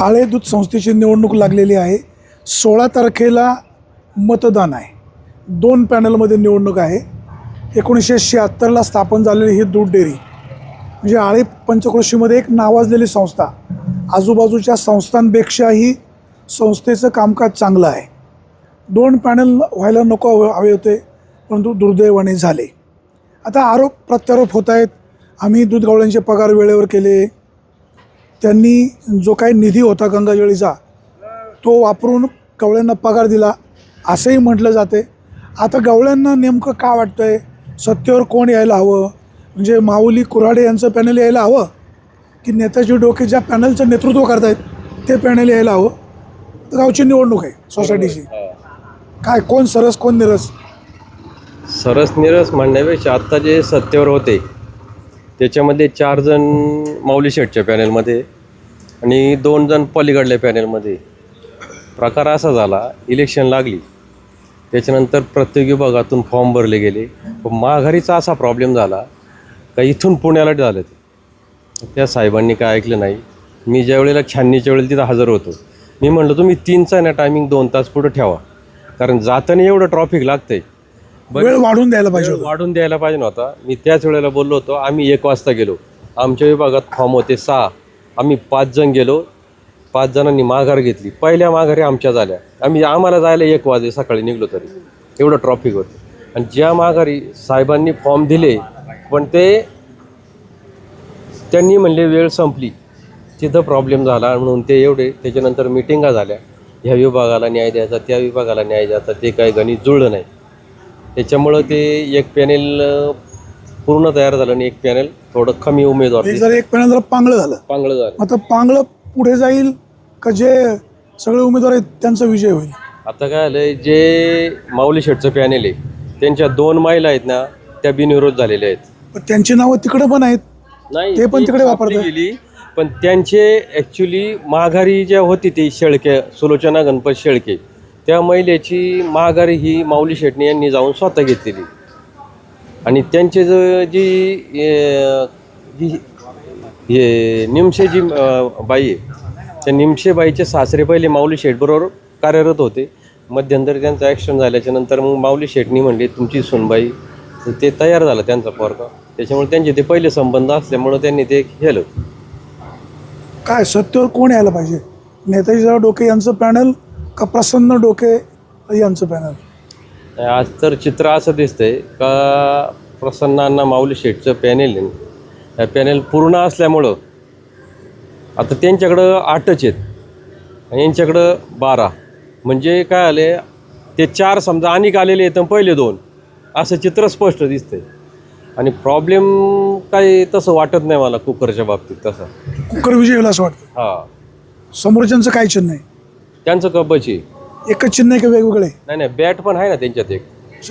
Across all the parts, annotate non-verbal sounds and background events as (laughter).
आळे दूध संस्थेची निवडणूक लागलेली आहे. सोळा तारखेला मतदान आहे. दोन पॅनलमध्ये निवडणूक आहे. एकोणीसशे शहात्तरला स्थापन झालेली ही दूध डेअरी म्हणजे आळे पंचक्रोशीमध्ये एक नावाजलेली संस्था आजूबाजूच्या संस्थांपेक्षाही संस्थेचं कामकाज चांगलं आहे. दोन पॅनल व्हायला नको हवे होते परंतु दुर्दैवाने झाले. आता आरोप प्रत्यारोप होत आहेत. आम्ही दूध गावळ्यांचे पगार वेळेवर केले. त्यांनी जो काही निधी होता गंगाजळीचा तो वापरून गवळ्यांना पगार दिला असंही म्हटलं जाते. आता गवळ्यांना नेमकं का वाटतं आहे सत्तेवर कोण यायला हवं? म्हणजे माऊली कुऱ्हाडे यांचं पॅनल यायला हवं? की नेताजी डोके ज्या पॅनलचं नेतृत्व करतायत ते पॅनल यायला हवं? गावची निवडणूक आहे सोसायटीची. काय कोण सरस कोण निरस? सरस निरस म्हणण्यापेक्षा आत्ता जे सत्तेवर होते त्याच्यामध्ये चार जण माऊली शेटच्या पॅनेलमध्ये आणि दोन जण पलीकडल्या पॅनेलमध्ये. प्रकार असा झाला इलेक्शन लागली. त्याच्यानंतर प्रत्येक विभागातून फॉर्म भरले गेले. माघारीचा असा प्रॉब्लेम झाला का इथून पुण्याला झालं ते. त्या साहेबांनी काय ऐकलं नाही. मी ज्या वेळेला शहाण्णीच्या वेळेला तिथं हजर होतो मी म्हणलं तुम्ही तीनचा ना टायमिंग दोन तास पुढं ठेवा. कारण जाताना एवढं ट्रॉफिक लागतंय. वेळ वाढून द्यायला पाहिजे वेळ वाढून द्यायला पाहिजे नव्हता. मी त्याच वेळेला बोललो होतो आम्ही एक वाजता गेलो. आमच्या विभागात फॉर्म होते सहा. आम्ही पाच जण गेलो. पाच जणांनी माघार घेतली. पहिल्या माघारी आमच्या झाल्या. आम्ही आम्हाला जायला एक वाजे सकाळी निघलो तरी. एवढं ट्रॉफिक होतं. आणि ज्या माघारी साहेबांनी फॉर्म दिले पण ते त्यांनी म्हणले वेळ संपली. तिथं प्रॉब्लेम झाला. म्हणून ते एवढे त्याच्यानंतर मिटिंगा झाल्या. ह्या विभागाला न्याय द्यायचा त्या विभागाला न्याय द्यायचा. ते काही गणित जुळलं नाही. त्याच्यामुळं ते एक पॅनेल पूर्ण तयार झालं आणि एक पॅनेल थोडं कमी उमेदवार जर एक पॅनल जर पांगलं झालं चांगलं झालं. आता पांगलं पुढे जाईल का जे सगळे उमेदवार आहेत त्यांचा विजय होईल? आता काय आलंय जे माऊली शेटचं पॅनेल आहे त्यांच्या दोन महिला आहेत ना त्या बिनविरोध झालेल्या आहेत. पण त्यांची नावं तिकडं पण आहेत. नाही ते पण ती तिकडे वापरतात. गेली पण त्यांचे ॲक्च्युली माघारी ज्या होती ती शेळके सुलोचना गणपत शेळके. त्या महिलेची माघारी ही माऊली शेटणी यांनी जाऊन स्वतः घेतलेली. आणि त्यांचे ज- जी जी हे निमशे जी बाई आहे त्या निमशेबाईचे सासरे पहिले माऊली शेठबरोबर कार्यरत होते. मध्यंतरी त्यांचं ॲक्शन झाल्याच्यानंतर मग माऊली शेटणी म्हणली तुमची सुनबाई तर ते तयार झालं त्यांचा पोरगा. त्याच्यामुळे त्यांचे ते पहिले संबंध असल्यामुळं त्यांनी ते केलं. काय सत्तेवर कोण यायला पाहिजे? नेताजीराव डोके यांचं पॅनल का प्रसन्न डोके यांचं पॅनल आज तर चित्र असं दिसतंय का प्रसन्नांना माऊली शेठचं पॅनेल आहे. पॅनेल पूर्ण असल्यामुळं आता त्यांच्याकडं आठच आहेत आणि यांच्याकडं बारा. म्हणजे काय आले ते चार समजा अनेक आलेले आहेत आणि पहिले दोन. असं चित्र स्पष्ट दिसतंय. आणि प्रॉब्लेम काही तसं वाटत नाही मला कुकरच्या बाबतीत तसं. कुकर विजय होईल असं वाटतं. हां. समोरच्यांचं काय चिन्ह आहे त्यांचं कबची एकच चिन्ह आहे का वेगवेगळे? नाही नाही बॅट पण आहे ना त्यांच्यात एक.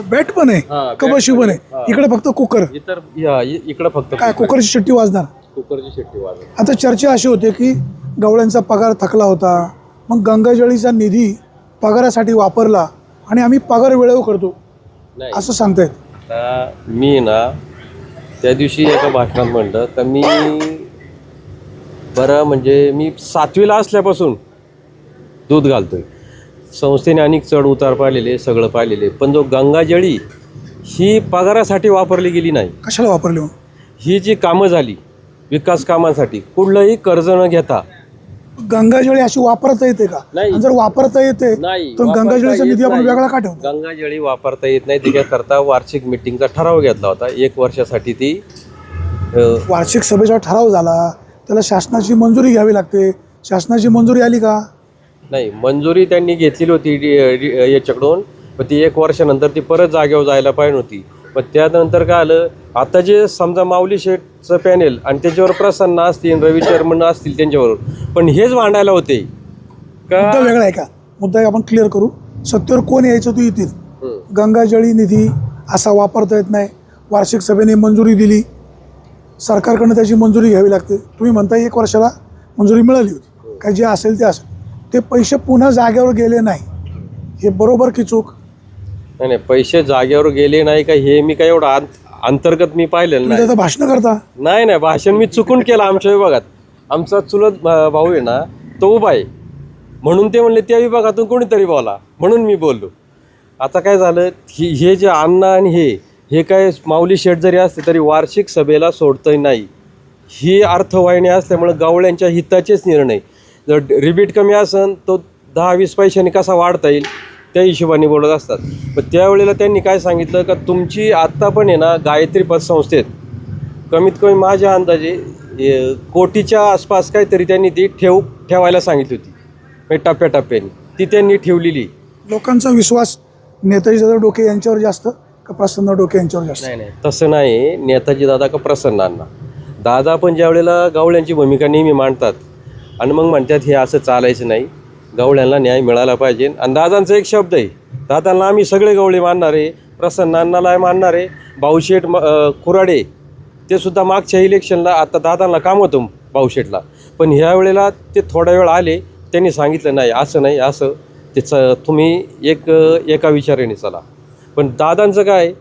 बॅट पण हा, आहे bat कबशी पण पण आहे. आहे. इकडे फक्त कुकर. इतर या इ- इकडं फक्त काय कुकरची शिट्टी वाजणार? कुकरची शेट्टी वाजत आता चर्चा अशी होते की गवळ्यांचा पगार थकला होता मग गंगाजळीचा निधी पगारासाठी वापरला आणि आम्ही पगार वेळेवर करतो. नाही. असं सांगतायत. आता मी ना त्या दिवशी एका भाषणात म्हणलं का मी बरं म्हणजे मी सातवीला असल्यापासून दूध घालतोय. संस्थेने अनेक चढ उतार पाहिलेले सगळं पाहिलेले पण जो गंगाजळी ही पगारासाठी वापरली गेली नाही. कशाला वापरले ही जी कामं झाली विकास कामांसाठी कुठलंही कर्ज न घेता. गंगाजळी अशी वापरता येते का? नाही. जर वापरता येते नाही तर गंगाजळीचा निधी आपण. वेगळा का गंगाजळी वापरता येत नाही त्याच्याकरता वार्षिक मिटिंगचा ठराव घेतला होता. एक वर्षासाठी ती वार्षिक सभेचा ठराव झाला त्याला शासनाची मंजुरी घ्यावी लागते. शासनाची मंजुरी आली का? नाही मंजुरी त्यांनी घेतलेली होती याच्याकडून. पण ती एक वर्षानंतर ती परत जागेवर जायला पाहिजे होती पण त्यानंतर काय आलं आता जे समजा माऊली शेठचं पॅनेल आणि त्याच्यावर प्रसन्न असतील रवी चर्मन असतील त्यांच्याबरोबर पण हेच भांडायला होते. का? मुद्दा वेगळा आहे का? मुद्दा आपण क्लिअर करू. सत्तेवर कोण यायचं तू येतील. गंगाजळी निधी असा वापरता येत नाही. वार्षिक सभेने मंजुरी दिली. सरकारकडनं त्याची मंजुरी घ्यावी लागते. तुम्ही म्हणता एक वर्षाला मंजुरी मिळाली होती. काय जे असेल ते असेल. ते पैसे पुन्हा जागेवर गेले नाही. हे बरोबर की चूक? नाही नाही पैसे जागेवर गेले नाही का हे मी काय एवढं आंत- अंतर्गत मी पाहिलेलं तुम्ही नाही. त्याचं भाषणं करता? नाही नाही भाषण मी चुकून केलं आमच्या विभागात. आमचा चुलत भा- भाऊ आहे ना तो उभा आहे. म्हणून ते म्हणले त्या विभागातून कोणीतरी बोला. म्हणून मी बोललो. आता काय झालं ही हे जे अन्न आणि हे हे काय माऊली शेठ जरी असते तरी वार्षिक सभेला सोडतंय नाही. ही अर्थवाहिनी असल्यामुळं गावळ्यांच्या हिताचेच निर्णय. जर रिबीट कमी असेल तो दहा वीस पैशांनी कसा वाढता येईल? त्या हिशोबाने बोलत असतात. पण त्यावेळेला त्यांनी काय सांगितलं का तुमची आत्ता पण आहे ना गायत्री पतसंस्थेत कमीत कमी माझ्या अंदाजे कोटीच्या आसपास काहीतरी त्यांनी ती ठेव ठेवायला सांगितली होती. म्हणजे टप्प्याटप्प्याने ती त्यांनी ठेवलेली. लोकांचा विश्वास नेताजी दादा डोके यांच्यावर जास्त का प्रसन्न डोके यांच्यावर जास्त? नाही नाही. तसं नाही. नेताजी दादा का प्रसन्न अण्णा दादा पण ज्या वेळेला गावळ्यांची भूमिका नेहमी मांडतात आणि मग म्हणतात हे असं चालायचं नाही. गवळ्यांना न्याय मिळाला पाहिजे. आणि दादांचा एक शब्द आहे दादांना आम्ही सगळे गवळे मानणार आहे. प्रसन्न मानणार आहे. भाऊशेठ म- अं, कुराडे ते सुद्धा मागच्या इलेक्शनला आता दादांना काम होतं भाऊशेठला. पण ह्या वेळेला ते थोडा वेळ आले त्यांनी सांगितलं नाही असं नाही असं. ते च तुम्ही एक एका विचाराने चला. पण दादांचं काय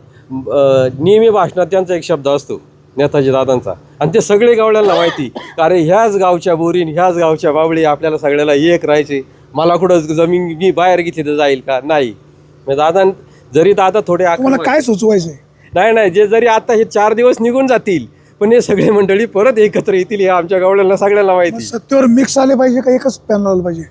नेहमी भाषणात त्यांचा एक शब्द असतो नेताजी दादांचा. आणि ते सगळे गावड्यांना माहिती. अरे ह्याच गावच्या बोरीन ह्याच गावच्या बाबळी आपल्याला सगळ्याला एक राहायचे. मला कुठं जमीन मी बाहेर घेतली तर जाईल का? नाही. म्हणजे दादा जरी दादा थोडे आक्रमक- काय सुचवायचंय? नाही नाही. जे जरी आता हे चार दिवस निघून जातील पण हे सगळे मंडळी परत एकत्र येतील हे आमच्या गावड्यांना सगळ्यांना माहिती. सत्तेवर मिक्स आले पाहिजे का एकच पॅनल आलं पाहिजे?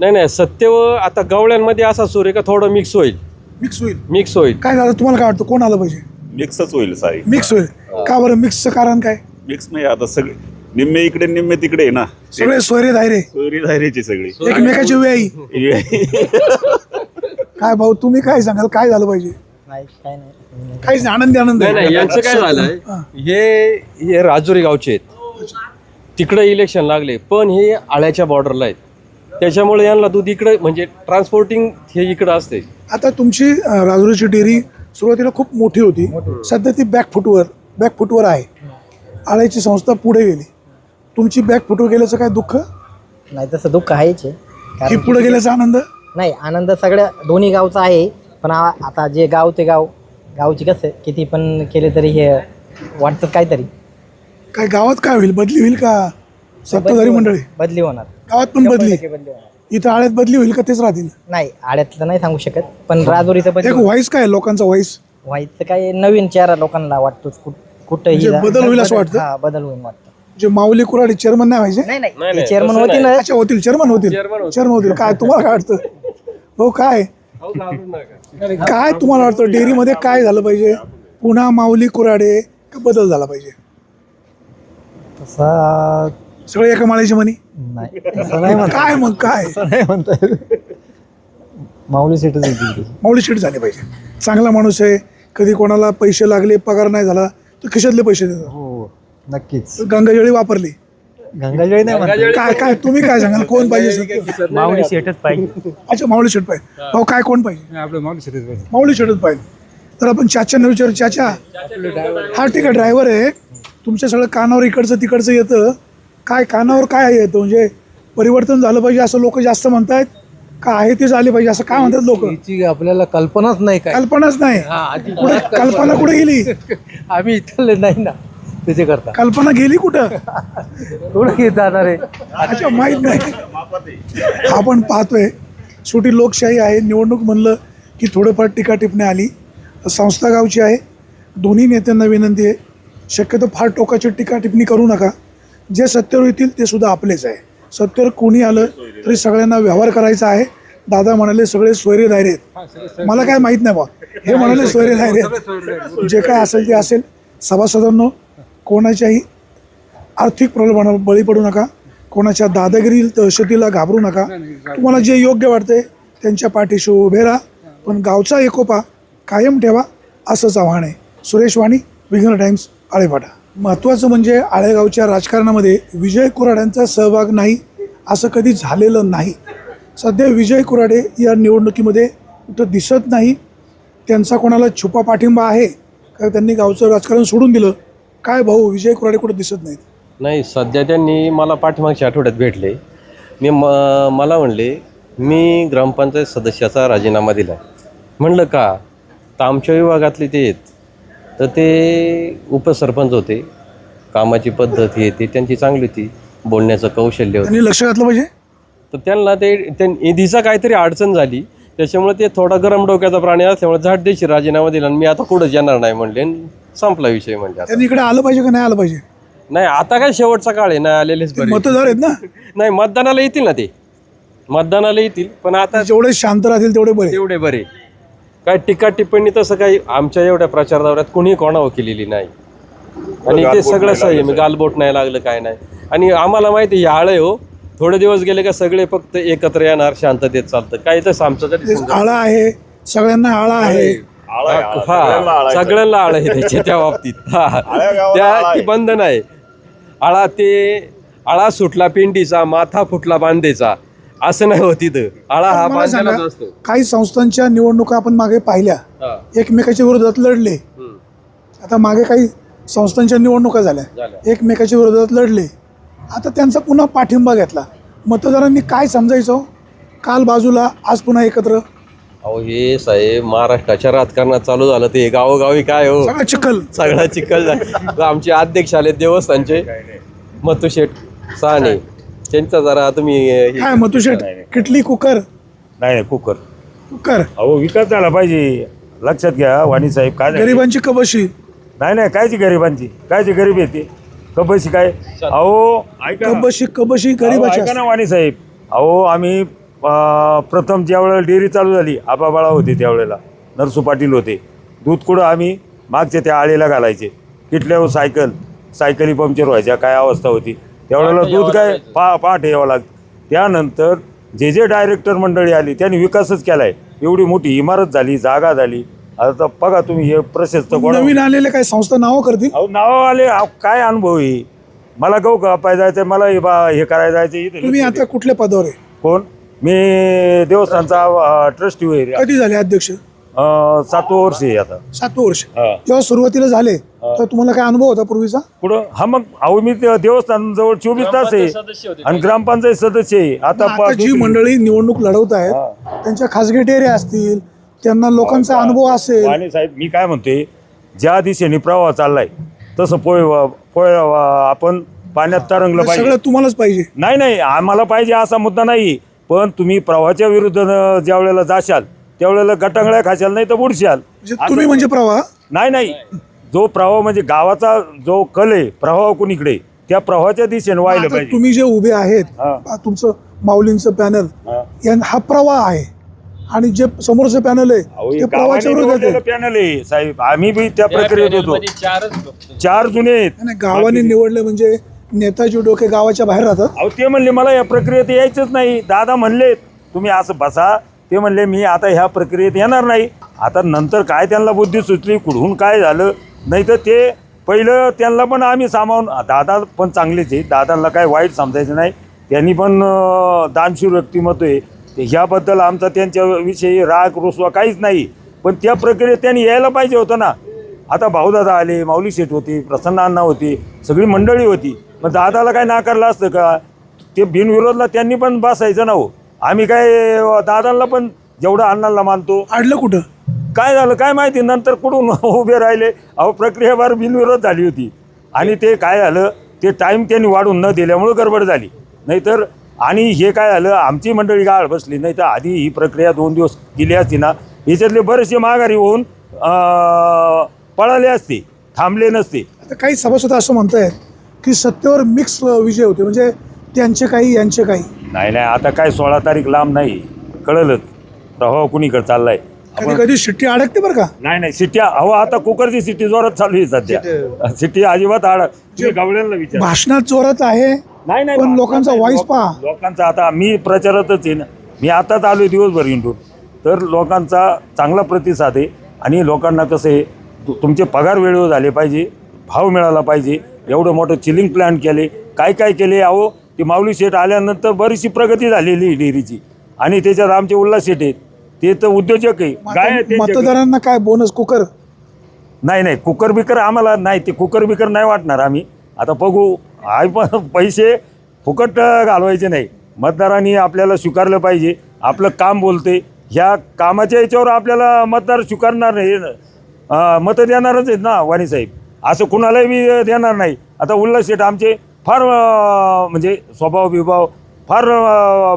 नाही नाही. सत्य व आता गवळ्यांमध्ये असा सूर आहे का थोडं मिक्स होईल. मिक्स होईल. मिक्स होईल. काय झालं तुम्हाला काय वाटतं? कोण आलं पाहिजे? मिक्सच होईल सारी मिक्स होईल. का बरं? मिक्सचं कारण काय? मिक्स नाही आता सगळे निम्मे इकडे निम्मे तिकडे आहे ना. सगळे सोयरे धायरे सोयरी धायरीची सगळी. एकमेकाची वेळी (laughs) काय भाऊ तुम्ही काय सांगाल? काय झालं पाहिजे? काहीच नाही आनंदी आनंद. नाही. यांचं काय झालंय? हे. हे राजुरी गावचे आहेत. तिकडे इलेक्शन लागले पण हे आळ्याच्या बॉर्डरला आहेत. त्याच्यामुळे यांना दूध इकडे म्हणजे ट्रान्सपोर्टिंग हे इकडं असते. आता तुमची अं, राजुरीची डेअरी सुरुवातीला खूप मोठी होती. सध्या ती बॅक फुटवर बॅक फुटवर आहे. आळ्याची संस्था पुढे गेली. तुमची बॅक फुटवर गेल्याचं काय दुःख? नाही तसं दुःख आहेच आहे. ही कारण पुढे गेल्याचा आनंद? नाही आनंद सगळ्या दोन्ही गावचा आहे. पण आ- आता जे गाव ते गाव गावची कसं किती पण केले तरी हे वाटतं काहीतरी. काय गावात काय होईल? बदली होईल का? सत्ताधारी मंडळी? बदली होणार. गावात पण बदली. बदली होणार. इथं आळ्यात बदली होईल का तेच राहतील? नाही आड्यातलं नाही सांगू शकत पण राजोरीचं बदली एक व्हॉइस काय आहे लोकांचा व्हॉइस? व्हायचं काय नवीन चेहरा लोकांना वाटतोच कुठ- कुठंही म्हणजे जा- बदल होईल असं वाटतं? हा बदल होईल वाटतं. जे माऊली कुराडी चेअरमन नाही व्हायचे? नाही नाही, नाही नाही, चेअरमन तसं होती नाही. ना अच्छा होतील. चेअरमन होतील. Chairman होतील. चेअरमन होतील. काय तुम्हाला काय वाटतं? हो काय? काय तुम्हाला वाटतं? डेअरीमध्ये काय झालं पाहिजे? पुन्हा माऊली कुराडे का बदल झाला पाहिजे? तसा सगळे एका माळ्याची म्हणी? नाही तसं नाही म्हणता. काय मग काय? नाही म्हणता माऊली सीटच येतील माऊली शेट झाले पाहिजे. चांगला माणूस आहे. कधी कोणाला पैसे लागले पगार नाही झाला तर खिशातले पैसे देतो हो नक्कीच. गंगाजळी वापरली. गंगाजळी नाही म्हणता काय काय तुम्ही काय सांगाल? कोण पाहिजे? माऊली शेटच पाहिजे. अच्छा माऊली शेट पाहिजे. हो. काय कोण पाहिजे? आपलं माऊली शेटच पाहिजे. माऊली शेटच पाहिजे. तर आपण चाचा विचारू चाचा. हा ठीक आहे ड्रायव्हर आहे. तुमच्या सगळं कानावर इकडचं तिकडचं येतं. काय कानावर काय येतं म्हणजे परिवर्तन झालं पाहिजे असं लोक जास्त म्हणतायत. का आहे ते झाले पाहिजे असं काय म्हणतात लोक? याची आपल्याला कल्पनाच नाही काय. कल्पनाच नाही. कुठे कल्पना कुठे गेली? (laughs) आम्ही इथले नाही ना त्याचे करता कल्पना गेली कुठं? थोडं घेत जाणार आहे? अच्छा माहीत नाही. आपण पाहतोय. शेवटी लोकशाही आहे. निवडणूक म्हणलं की थोडंफार टीका टिप्पणी आली. संस्था गावची आहे. दोन्ही नेत्यांना विनंती आहे. शक्यतो फार टोकाची टीका टिप्पणी करू नका. जे सत्तेवर येतील ते सुद्धा आपलेच आहे. सत्तेवर कोणी आलं तरी सगळ्यांना व्यवहार करायचा आहे. दादा म्हणाले सगळे सोयरे धायरे आहेत. मला काय माहीत नाही बा. हे म्हणाले सोयरे धायरे आहेत. जे काय असेल ते असेल. सभासदांनो कोणाच्याही आर्थिक प्रलोभनाला बळी पडू नका. कोणाच्या दादागिरी दहशतीला घाबरू नका. तुम्हाला जे योग्य वाटते त्यांच्या पाठीशी उभे राहा. पण गावचा एकोपा कायम ठेवा असंच आव्हान आहे. सुरेश वाणी विघ्न टाइम्स आळेपाटा महत्त्वाचं म्हणजे आळेगावच्या राजकारणामध्ये विजय कुराड्यांचा सहभाग नाही असं कधी झालेलं नाही. सध्या विजय कुराडे या निवडणुकीमध्ये कुठं दिसत नाही त्यांचा कोणाला छुपा पाठिंबा आहे का त्यांनी गावचं राजकारण सोडून दिलं काय भाऊ विजय कुराडे कुठं दिसत नाहीत? नाही सध्या त्यांनी मला पाठीमागच्या आठवड्यात भेटले. मी म मला म्हणले मी ग्रामपंचायत सदस्याचा राजीनामा दिला म्हणलं का? तर आमच्या विभागातले ते आहेत. तर ते उपसरपंच होते. कामाची पद्धत हे ते त्यांची चांगली होती. बोलण्याचं कौशल्य होतं. त्यांनी लक्ष घातलं पाहिजे? तर त्यांना ते त्या निधीचा काहीतरी अडचण झाली. त्याच्यामुळे ते थोडा गरम डोक्याचा प्राणी असल्यामुळे झाट देशी राजीनामा दिला. आणि मी आता कुठंच येणार नाही म्हणले. आणि संपला विषय म्हणजे आता. त्यांनी इकडे आलं पाहिजे का नाही आलं पाहिजे? नाही आता काय शेवटचा काळ आहे. नाही आलेलेच बरे. मतदार आहेत ना? (laughs) नाही मतदानाला येतील ना ते. मतदानाला येतील पण आता जेवढे शांत राहतील तेवढे बरे. तेवढे बरे. काय टीका टिप्पणी तसं काही आमच्या एवढ्या प्रचार दौऱ्यात कुणी कोणावर केलेली नाही. आणि ते सगळं सही आहे. गालबोट नाही लागलं काय नाही. आणि आम्हाला माहिती आहे, हे आळं आहे हो. थोडे दिवस गेले का सगळे फक्त एकत्र येणार शांततेत चालतं. काही तर आमचं तरी आळा आहे. सगळ्यांना आळा आहे. हा आहे. सगळ्यांना आळ आहे. त्याच्या त्या बाबतीत. हा. त्या ती. बंधन आहे. आळा ते आळा सुटला पेंडीचा माथा फुटला बांधेचा. असं नाही होत तिथं आळा हा मला सांगा बांधायलाच असतो. काही संस्थांच्या निवडणुका आपण मागे पाहिल्या हा. एकमेकाच्या विरोधात लढले. हम्म. आता मागे काही संस्थांच्या निवडणुका झाल्या झाल्या. एकमेकाच्या विरोधात लढले. आता त्यांचा पुन्हा पाठिंबा घेतला. मतदारांनी काय समजायचं? काल बाजूला आज पुन्हा एकत्र? अहो हे साहेब महाराष्ट्राच्या राजकारणात चालू झालं ते. गावोगावी काय हो? सगळा चिखल. सगळा चिखल. झाला आमचे अध्यक्ष आले देवस्थानचे. मथुशेठ साने. त्यांचा जरा तुम्ही हे- काय मतुशेट किटली कुकर? नाही नाही कुकर. कुकर? अहो विकास झाला पाहिजे. लक्षात घ्या वाणी साहेब काय झालं? गरिबांची कबशी. नाही नाही कायची गरिबांची? कायची गरीब येते कबशी काय? अहो ऐका ना. कबशी कबशी अहो, गरिबाची ऐका असते. ना वाणी साहेब. अहो आम्ही अं, प्रथम ज्या वेळेला डेअरी चालू झाली आबाबाळा होते त्यावेळेला नरसू पाटील होते. दूध कुठं आम्ही? मागच्या त्या आळीला घालायचे. किटल्यावर सायकल. सायकली पंक्चर व्हायच्या काय अवस्था होती? त्यावेळेला दूध काय पा पाठ यावं लागतं. त्यानंतर जे जे डायरेक्टर मंडळी आली त्यांनी विकासच केलाय. एवढी मोठी इमारत झाली जागा झाली. आता बघा तुम्ही हे प्रशस्त कोणा नवीन आलेले काही संस्था नावं करतील? अहो नाव आले अहो, काय अनुभव आहे? मला गहू कापाय जायचं मला हे बा हे करायला जायचं इथे तुम्ही आता कुठल्या पदावर आहे? कोण? मी देवस्थानचा ट्रस्टी आहे. कधी झाले अध्यक्ष? सातवं वर्ष आहे आता. सात वर्ष. हा. जेव्हा सुरुवातीला झाले तर तुम्हाला काय अनुभव होता पूर्वीचा? पुढं हा मग अहो मी त्या देवस्थान जवळ चोवीस तास आहे. आणि ग्रामपंचायत सदस्य आहे. आता आता पा- जी मंडळी निवडणूक लढवत आहेत त्यांच्या खासगी डेअरी असतील त्यांना लोकांचा अनुभव असेल. वाणी साहेब मी काय म्हणतोय ज्या दिशेने प्रवाह चाललाय तसं पोय पोय आपण पाण्यात तरंगलं पाहिजे. सगळं तुम्हालाच पाहिजे. नाही नाही आम्हाला पाहिजे असा मुद्दा नाही. पण तुम्ही प्रवाहाच्या विरुद्ध ज्या वेळेला जाशाल त्यावेळेला गटांगळ्या खाशाल नाही तर बुडशाल. म्हणजे तुम्ही म्हणजे प्रवाह? नाही नाही. जो प्रवाह म्हणजे गावाचा जो कल आहे प्रवाह कुणीकडे त्या प्रवाहाच्या दिशेने व्हायला आता पाहिजे. तुम्ही जे उभे आहेत हा. आ, तुमचं माऊलींचं पॅनल हा. हा प्रवाह आहे. आणि जे समोरचं पॅनल आहे हे ते प्रवाहाच्या आहे. पॅनल आहे साहेब. आम्ही बी त्या प्रक्रियेत होतो. मध्ये चारच फक्त. चार जुने आहेत. नाही, गावाने निवडले म्हणजे नेताजी डोके गावाच्या बाहेर राहतात. अहो ते म्हणले मला या प्रक्रियेत यायचंच नाही. दादा म्हणले तुम्ही असं बसा ते म्हणले मी आता ह्या प्रक्रियेत येणार नाही. आता नंतर काय त्यांना बुद्धी सुचली कुठून काय झालं? नाही तर ते पहिलं त्यांना पण आम्ही सामावून दादा पण चांगलेच आहे दादांना काय वाईट समजायचं नाही. त्यांनी पण दानशूर व्यक्तिमत्व आहे. ते ह्याबद्दल आमचा त्यांच्याविषयी राग रुसवा काहीच नाही. पण त्या प्रक्रियेत त्यांनी यायला पाहिजे होतं ना. आता भाऊदादा आले माऊली शेठ होते प्रसन्न अण्णा होती सगळी मंडळी होती. मग दादाला काय नाकारलं असतं का? ते बिनविरोधला त्यांनी पण बसायचं ना हो. आम्ही काय दादांना पण जेवढं अण्णांना मानतो. आडलं कुठं? काय झालं काय माहिती नंतर कुठून (laughs) उभे राहिले. अहो प्रक्रियेवर बिनविरोध झाली होती. आणि ते काय झालं ते टाईम त्यांनी वाढून न दिल्यामुळं गडबड झाली. नाहीतर आणि हे काय झालं आमची मंडळी गाळ बसली. नाही तर आधी ही प्रक्रिया दोन दिवस केली असती ना याच्यातले बरेचसे माघारी होऊन पळाले असते थांबले नसते. आता काही सभासद असं म्हणतायत की सत्तेवर मिक्स विजय होते. म्हणजे त्यांचे काही यांचे काही. नाही नाही आता काय सोळा तारीख लांब नाही. कळलंच. प्रभाव कुणीकडे चाललाय? कधी कधी शिट्टी अडकते बरं का? नाही नाही सिट्या अहो आता कुकरची सिटी जोरात चालू आहे सध्या. सिटी अजिबात आड तुम्ही गवळ्यांना विचार. भाषणात जोरात आहे नाही नाही पण लोकांचा व्हॉइस पहा. लोकांचा आता मी प्रचारातच आहे ना. मी आताच आलो दिवसभर इंटून तर लोकांचा चांगला प्रतिसाद आहे आणि लोकांना कसं आहे तु- तुमचे पगार वेळेवर झाले पाहिजे भाव मिळाला पाहिजे. एवढं मोठं चिलिंग प्लॅन केले. काय काय केले? अहो ते माऊली शेठ आल्यानंतर बरीचशी प्रगती झालेली आहे डेअरीची. आणि त्याच्यात आमचे उल्हास शेठ आहेत. ते तर उद्योजक आहे. काय आहे त्यांच्याकडे? मतदारांना काय बोनस कुकर? नाही नाही. कुकर बिकर आम्हाला नाही. ते कुकर बिकर नाही वाटणार आम्ही. आता बघू. आय पण (laughs) पैसे फुकट अं, घालवायचे नाही. मतदारांनी आपल्याला स्वीकारलं पाहिजे. आपलं काम बोलते. ह्या कामाच्या याच्यावर आपल्याला मतदार स्वीकारणार नाही. अं, मतं देणारच आहेत ना वाणीसाहेब असं कुणालाही मी देणार नाही. आता उल्हास शेठ आमचे फार म्हणजे स्वभाव बिभाव फार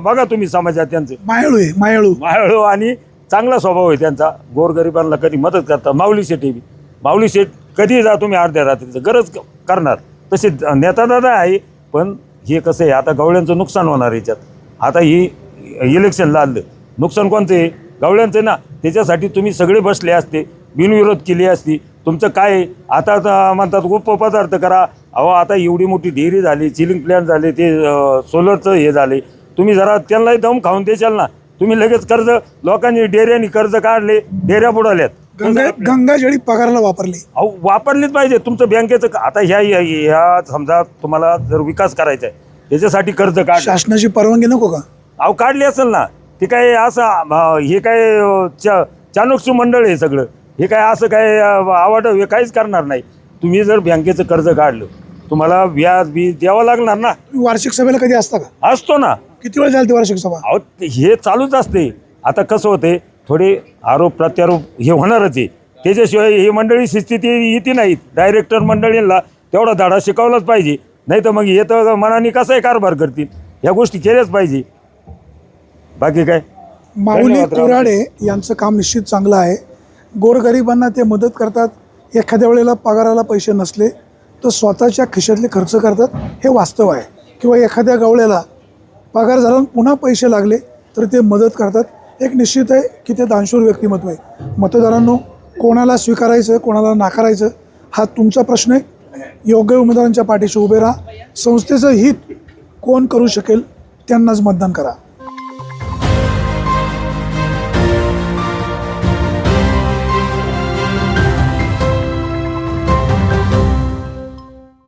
बघा तुम्ही समाजात त्यांचं. मायाळू आहे मायाळू. मायाळू आणि चांगला स्वभाव आहे त्यांचा. गोरगरिबांना कधी मदत करता माऊली शेठ बी माऊली शेठ कधी जा तुम्ही अर्ध्या रात्रीचं गरज करणार. तसे नेता दादा आहे पण हे कसं आहे आता गवळ्यांचं नुकसान होणार याच्यात. आता ही इलेक्शनला आलं. नुकसान कोणतं आहे? गवळ्यांचं ना त्याच्यासाठी तुम्ही सगळे बसले असते बिनविरोध केली असती. तुमचं काय? आता म्हणतात उपपदार्थ करा अहो आता एवढी मोठी डेअरी झाली चिलिंग प्लॅन झाले ते सोलरचं हे झाले. तुम्ही जरा त्यांनाही दम खाऊन देशाल ना. तुम्ही लगेच कर्ज लोकांनी डेऱ्यानी कर्ज काढले डेऱ्या बुडाल्यात गंगा गंगाजळी पगाराला वापरली. अहो वापरलीच पाहिजे. तुमचं बँकेचं आता ह्या ह्या- ह्या समजा तुम्हाला जर विकास करायचा आहे त्याच्यासाठी कर्ज काढ. शासनाची परवानगी नको का? अहो काढली असेल ना. ते काय असं अं, हे काय अं, चा चाणक्य मंडळ आहे सगळं. हे काय असं काय आवड हे काहीच करणार नाही. तुम्ही जर बँकेचं कर्ज काढलं तुम्हाला व्याज बीज द्यावं लागणार ना. तुम्ही वार्षिक सभेला कधी असता का? असतो ना. किती वेळ झाली ती वार्षिक सभा? अहो ते- हे चालूच असते. आता कसं होते थोडे आरोप प्रत्यारोप हे होणारच आहे. त्याच्याशिवाय ही मंडळी शिस्तीत येते नाहीत. डायरेक्टर मंडळींना तेवढा धडा शिकवलाच पाहिजे. नाही तर मग हे तर मनाने कसंही कारभार करतील? ह्या गोष्टी केल्याच पाहिजे. बाकी काय? माऊली धन्यवाद, राम. कोराडे यांचं काम निश्चित चांगलं आहे. गोरगरिबांना ते मदत करतात. एखाद्या वेळेला पगाराला पैसे नसले तर स्वतःच्या खिशातले खर्च करतात हे वास्तव आहे. किंवा एखाद्या गवळ्याला पगार झाला पुन्हा पैसे लागले तर ते मदत करतात. एक निश्चित आहे की ते दानशूर व्यक्तिमत्व आहे. मतदारांनो कोणाला स्वीकारायचं कोणाला नाकारायचं हा तुमचा प्रश्न आहे. योग्य उमेदवारांच्या पाठीशी उभे राहा. संस्थेचं हित कोण करू शकेल त्यांनाच मतदान करा.